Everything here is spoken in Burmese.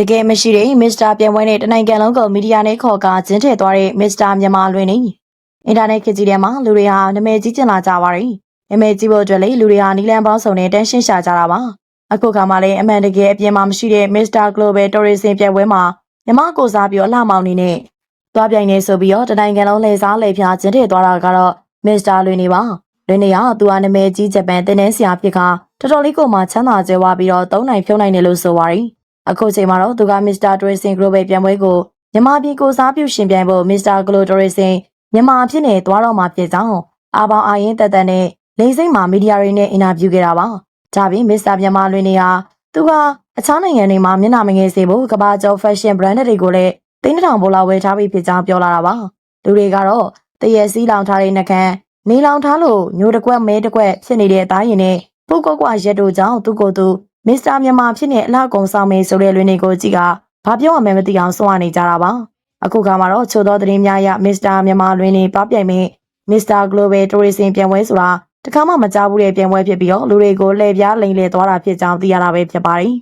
တကယ်မရှိတဲ့မစ္စတာပြန်ပွဲနဲ့တနိုင်ငံလုံးကိုမီဒီယာနဲ့ခေါ်ကာကျင်းထည့်သွားတဲ့မစ္စတာမြန်မာလွင်နေအင်တာနက်ခေတ်ကြီးထဲမှာလူတွေဟာနာမည်ကြီးကျင်လာကြပါပြီနာမည်ကြီးဖို့အတွက်လေလူတွေဟာနီလန်ပေါင်းစုံနဲ့တန်းရှင်းရှာကြတာပါအခုခါမှလည်းအမှန်တကယ်အပြင်မှာမရှိတဲ့မစ္စတာ Global Tourism ပြပွဲမှာမြမကိုစားပြီးတော့အလှမောင်နေနဲ့သွားပြိုင်နေဆိုပြီးတော့တနိုင်ငံလုံးလေစားလေဖျားကျင်းထည့်သွားတာကတော့မစ္စတာလွင်နေပါလွင်နေကသူဟာနာမည်ကြီးဂျပန်တင်းနှင်းဆရာဖြစ်ကတော်တော်လေးကိုမှချမ်းသာကြွယ်ဝပြီးတော့သုံးနိုင်ဖြုံးနိုင်တယ်လို့ဆိုပါရီ အခုချိန်မှာတော့သူက Mr. Tourism Global ပြန်ပွဲကိုမြန်မာပြည်ကိုစားပြုရှင်ပြိုင်ဖို့ Mr. Global Tourism မြန်မာအဖြစ်နဲ့သွားတော့မှာဖြစ်ကြောင်းအာပေါင်အာရင်တက်တက်နဲ့လိမ့်စိမ့်မှာမီဒီယာတွေနဲ့အင်တာဗျူးခဲ့တာပါ။ဒါပြင် Mr. မြန်မာလွင်နေဟာသူကအခြားနိုင်ငံတွေမှာမျက်နှာမငယ်စေဖို့ကမ္ဘာကျော် fashion brand တွေကိုလည်းတင်းတစ်ထောင်ပိုလာဝယ်ထားပြီးဖြစ်ကြောင်းပြောလာတာပါ။လူတွေကတော့တရက်စည်းလောင်ထားတဲ့နှကန်းနေလောင်ထားလို့ညိုတကွက်မဲတကွက်ဖြစ်နေတဲ့အသားရင်နဲ့ပုတ်ကွက်ကွက်ရက်တို့ကြောင့်သူကိုယ်သူ မစ္စတာမြန်မာဖြစ်နေအလှကုံဆောင်မေးဆိုတဲ့လွင်တွေကိုကြည့်ကဘာပြောရမှန်းမသိအောင်စွန့်ရနေကြတာပါအခုခါမှာတော့ချို့သောသတင်းများအရမစ္စတာမြန်မာလွင်နေပပြိုင်မဲ့မစ္စတာ Global Tourism ပြန်ပွဲဆိုတာတခါမှမကြားဘူးတဲ့ပြန်ပွဲဖြစ်ပြီးတော့လူတွေကိုလှည့်ပြားလိမ်လည်သွားတာဖြစ်ကြောင်းသိရတာပဲဖြစ်ပါတယ်